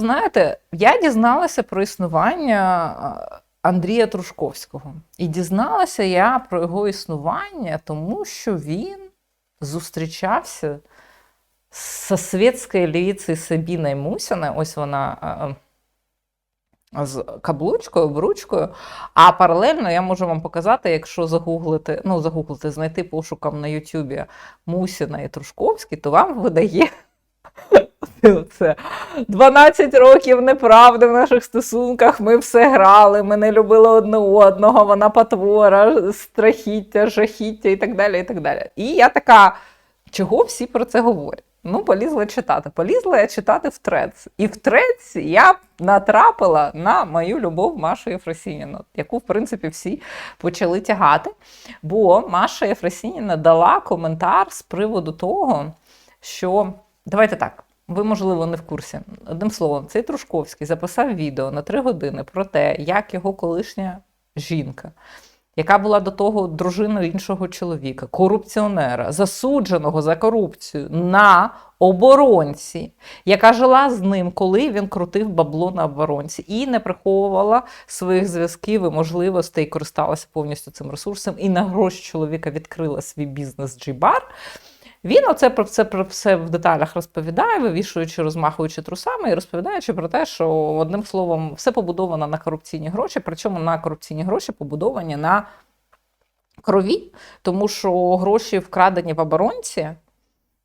Знаєте, я дізналася про існування Андрія Трушковського. І дізналася я про його існування, тому що він зустрічався з світською львицею Сабіною Мусіною. Ось вона. З каблучкою, обручкою. А паралельно я можу вам показати, якщо загуглити, ну, загуглити, знайти пошуком на Ютубі Мусіна і Трушковський, то вам видає це 12 років неправди в наших стосунках. Ми все грали, ми не любили одне одного, вона потвора, страхіття, жахіття і так далі. І так далі. І я така, чого всі про це говорять? Ну, полізла читати. Полізла я читати в трец. І в треці я натрапила на мою любов Машу Єфросініну, яку, в принципі, всі почали тягати. Бо Маша Єфросініна дала коментар з приводу того, що давайте так. Ви, можливо, не в курсі. Одним словом, цей Трушковський записав відео на три години про те, як його колишня жінка, яка була до того дружиною іншого чоловіка, корупціонера, засудженого за корупцію на оборонці, яка жила з ним, коли він крутив бабло на оборонці, і не приховувала своїх зв'язків і можливостей, користалася повністю цим ресурсом, і на гроші чоловіка відкрила свій бізнес Джібар. Він оце про це про все в деталях розповідає, вивішуючи, розмахуючи трусами і розповідаючи про те, що одним словом все побудовано на корупційні гроші, причому на корупційні гроші побудовані на крові, тому що гроші вкрадені в оборонці.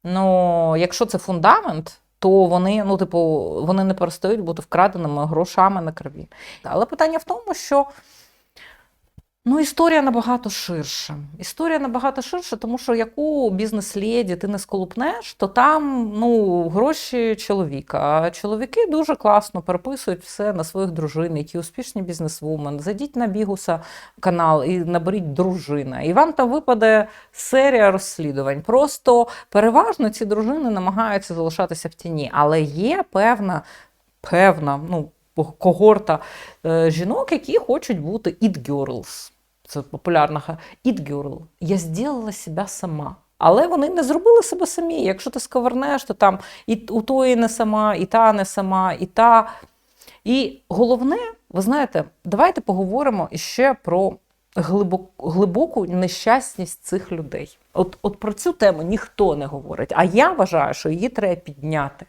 Ну, якщо це фундамент, то вони, ну, типу, вони не перестають бути вкраденими грошами на крові. Але питання в тому, що Ну, історія набагато ширша. Історія набагато ширша, тому що яку бізнес-леді ти не сколупнеш, то там ну, гроші чоловіка. А чоловіки дуже класно переписують все на своїх дружин, які успішні бізнесвумен. Зайдіть на Бігуса канал і наберіть дружина. І вам там випаде серія розслідувань. Просто переважно ці дружини намагаються залишатися в тіні, але є певна, певна, ну. Когорта е, жінок, які хочуть бути it girls. Це популярна it girl. Я зробила себе сама. Але вони не зробили себе самі. Якщо ти сковернеш, то там і у тої не сама, і та не сама, і та. І головне, ви знаєте, давайте поговоримо іще про глибоку, глибоку нещасність цих людей. От, от про цю тему ніхто не говорить. А я вважаю, що її треба підняти.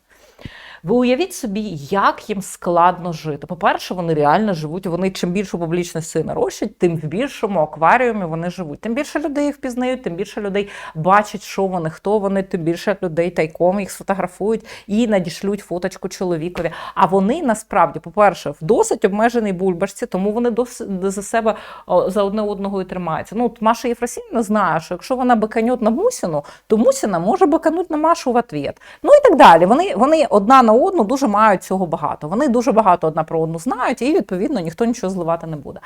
Ви уявіть собі, як їм складно жити. По-перше, вони реально живуть. Вони чим більшу публічності нарощать, тим в більшому акваріумі вони живуть. Тим більше людей їх впізнають, тим більше людей бачать, що вони, хто вони, тим більше людей тайком їх сфотографують і надішлють фоточку чоловікові. А вони насправді, по-перше, в досить обмеженій бульбашці, тому вони досить за себе за одне одного і тримаються. Ну, от Маша Єфросінівна знає, що якщо вона биканет на Мусіну, то Мусіна може бикануть на Машу в ответ. Ну і так далі. Вони, вони одна на одну дуже мають цього багато. Вони дуже багато одна про одну знають, і відповідно ніхто нічого зливати не буде.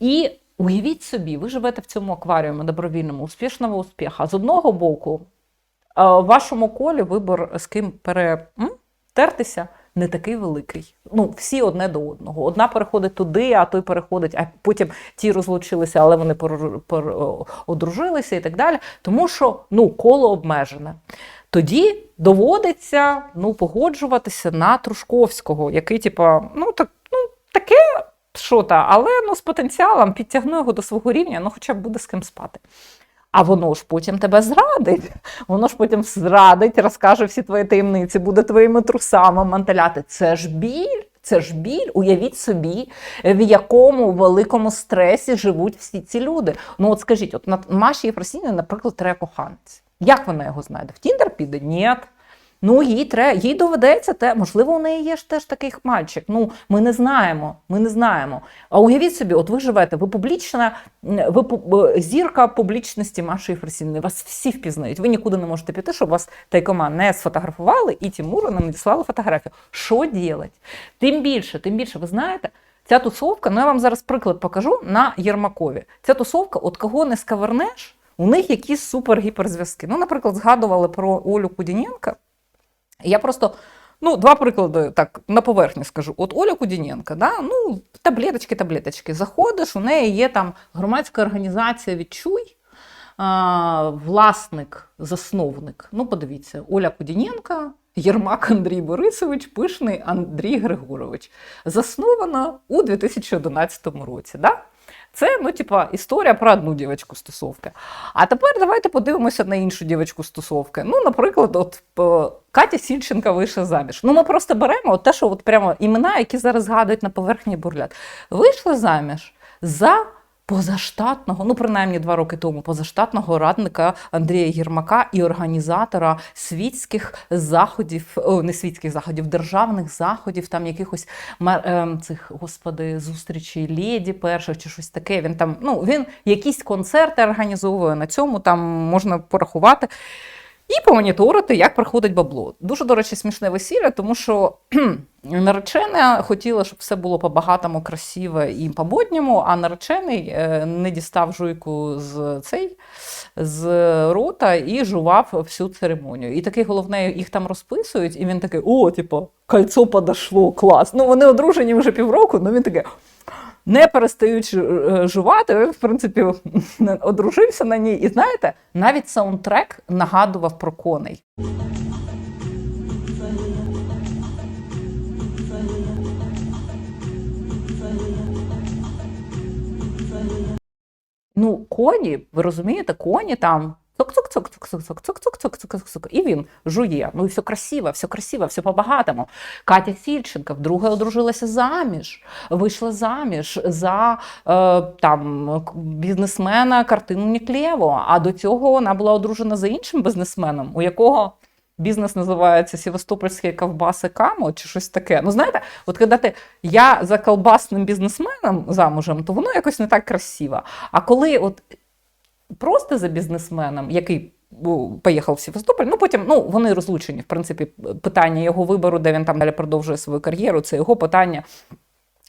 І уявіть собі, ви живете в цьому акваріумі добровільному, успішного успіха. З одного боку, е, в вашому колі вибор з ким перетертися не такий великий. Ну, всі одне до одного. Одна переходить туди, а той переходить, а потім ті розлучилися, але вони пор- пор- одружилися і так далі. Тому що ну, коло обмежене. Тоді доводиться ну, погоджуватися на Трушковського, який, типа, ну так, ну, таке що та, але ну, з потенціалом підтягну його до свого рівня, ну хоча б буде з ким спати. А воно ж потім тебе зрадить. Воно ж потім зрадить, розкаже всі твої таємниці, буде твоїми трусами мантеляти. Це ж біль. Це ж біль, уявіть собі, в якому великому стресі живуть всі ці люди. Ну от скажіть, от на Маші Єфросіні, наприклад, треба коханець. Як вона його знайде? В Тіндер піде? Ні. Ну, їй треба, їй доведеться те. Можливо, у неї є ж теж такий мальчик. Ну, ми не знаємо. Ми не знаємо. А уявіть собі, от ви живете, ви публічна, ви зірка публічності Маші Єфросіни. Вас всі впізнають. Ви нікуди не можете піти, щоб вас тайкома не сфотографували і Тимуру не надіслали фотографію. Що ділять? Тим більше, тим більше, ви знаєте. Ця тусовка, ну я вам зараз приклад покажу на Єрмакові. Ця тусовка, от кого не скавернеш, у них якісь супер-гіперзв'язки. Ну, наприклад, згадували про Олю Кудіненка. Я просто ну, два приклади так на поверхні скажу. От Оля Кудіненка, да, ну, таблеточки, таблеточки. Заходиш, у неї є там громадська організація Відчуй. а, Власник, засновник. Ну, подивіться, Оля Кудіненка, Єрмак Андрій Борисович, Пишний Андрій Григорович. Заснована у 2011 році. Да? Це, ну, типа, історія про одну дівчинку стосовки. А тепер давайте подивимося на іншу дівчинку стосовки. Ну, наприклад, от е, Катя Сільченка вийшла заміж. Ну, ми просто беремо те, що от прямо імена, які зараз згадують на поверхні бурлят. Вийшла заміж за позаштатного, ну принаймні два роки тому, позаштатного радника Андрія Єрмака і організатора світських заходів, о, не світських заходів, державних заходів, там якихось ем, цих господи, зустрічей леді перших чи щось таке. Він там, ну він якісь концерти організовує на цьому, там можна порахувати. І помоніторити, як проходить бабло. Дуже, до речі, смішне весілля, тому що наречена хотіла, щоб все було по-багатому, красиве і по-модньому, а наречений е, не дістав жуйку з цей з рота і жував всю церемонію. І такий головне, їх там розписують, і він такий: о, типу, кольцо подошло, клас. Ну вони одружені вже півроку, ну він такий. Не перестаючи е, жувати, в принципі, одружився на ній. І знаєте, навіть саундтрек нагадував про коней. Ну, коні, ви розумієте, коні там. Цок-цок-цок-цок-цок-цок-цок-цок-цок. І він жує. Ну і все красиво, все красиво, все по-багатому. Катя Сільченка вдруге одружилася заміж, вийшла заміж за е, там бізнесмена картину Ніклєво. А до цього вона була одружена за іншим бізнесменом, у якого бізнес називається Севастопольські ковбаси Камо чи щось таке. Ну, знаєте, от коли ти я за колбасним бізнесменом замужем, то воно якось не так красиво. А коли от просто за бізнесменом, який поїхав в Севастополь, ну потім ну, вони розлучені. В принципі, питання його вибору, де він там далі продовжує свою кар'єру, це його питання.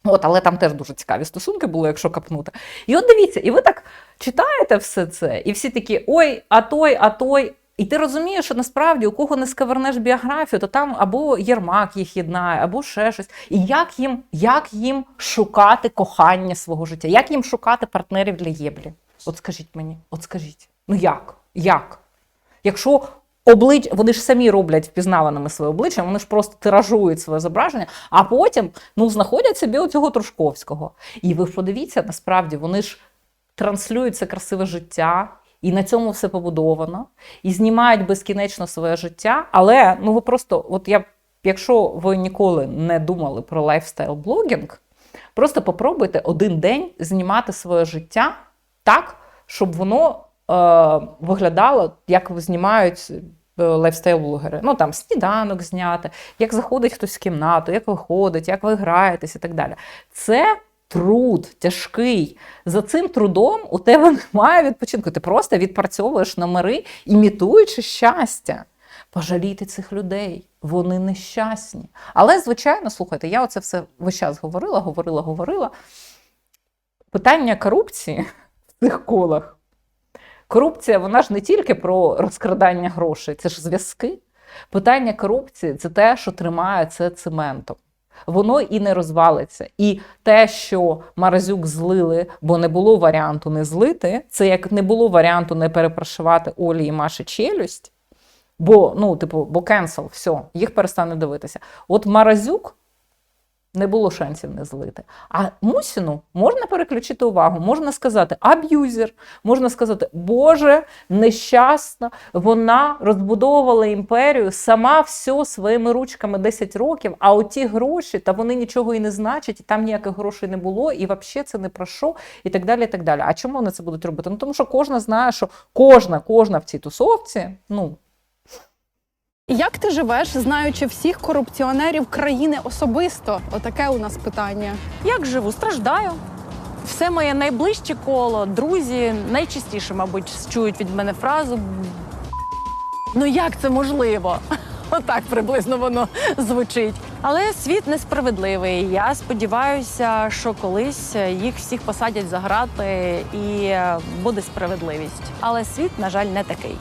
От, але там теж дуже цікаві стосунки були, якщо капнути. І от дивіться, і ви так читаєте все це, і всі такі: ой, а той, а той. І ти розумієш, що насправді у кого не сковернеш біографію, то там або Єрмак їх єднає, або ще щось. І як їм, як їм шукати кохання свого життя, як їм шукати партнерів для єблі? От скажіть мені, от скажіть, ну як? Як? Якщо облич... вони ж самі роблять впізнаваними своє обличчя, вони ж просто тиражують своє зображення, а потім ну, знаходять собі оцього Трушковського. І ви подивіться, насправді вони ж транслюють це красиве життя. І на цьому все побудовано, і знімають безкінечно своє життя. Але ну ви просто, от я, якщо ви ніколи не думали про лайфстайл-блогінг, просто попробуйте один день знімати своє життя так, щоб воно е, виглядало, як знімають е, лайфстайл-блогери. Ну там сніданок зняти, як заходить хтось в кімнату, як виходить, як ви граєтесь і так далі. Це труд тяжкий. За цим трудом у тебе немає відпочинку. Ти просто відпрацьовуєш номери, імітуючи щастя. Пожалійте цих людей, вони нещасні. Але, звичайно, слухайте, я оце все весь час говорила, говорила, говорила. Питання корупції цих колах. Корупція, вона ж не тільки про розкрадання грошей, це ж зв'язки. Питання корупції це те, що тримає це цементом. Воно і не розвалиться. І те, що Маразюк злили, бо не було варіанту не злити, це як не було варіанту не перепрошувати Олі і Маші челюсть, бо, ну, типу, бо кенсел, все, їх перестане дивитися. От Маразюк не було шансів не злити. А Мусіну можна переключити увагу, можна сказати аб'юзер, можна сказати, Боже, нещасна, вона розбудовувала імперію сама все своїми ручками 10 років, а оті гроші, та вони нічого і не значать, і там ніяких грошей не було, і взагалі це не про що, і так далі. і так далі. А чому вони це будуть робити? Ну тому що кожна знає, що кожна, кожна в цій тусовці, ну. Як ти живеш, знаючи всіх корупціонерів країни особисто? Отаке у нас питання. Як живу? Страждаю. Все моє найближче коло, друзі найчастіше, мабуть, чують від мене фразу. Ну як це можливо? Отак приблизно воно звучить. Але світ несправедливий. Я сподіваюся, що колись їх всіх посадять за грати і буде справедливість. Але світ, на жаль, не такий.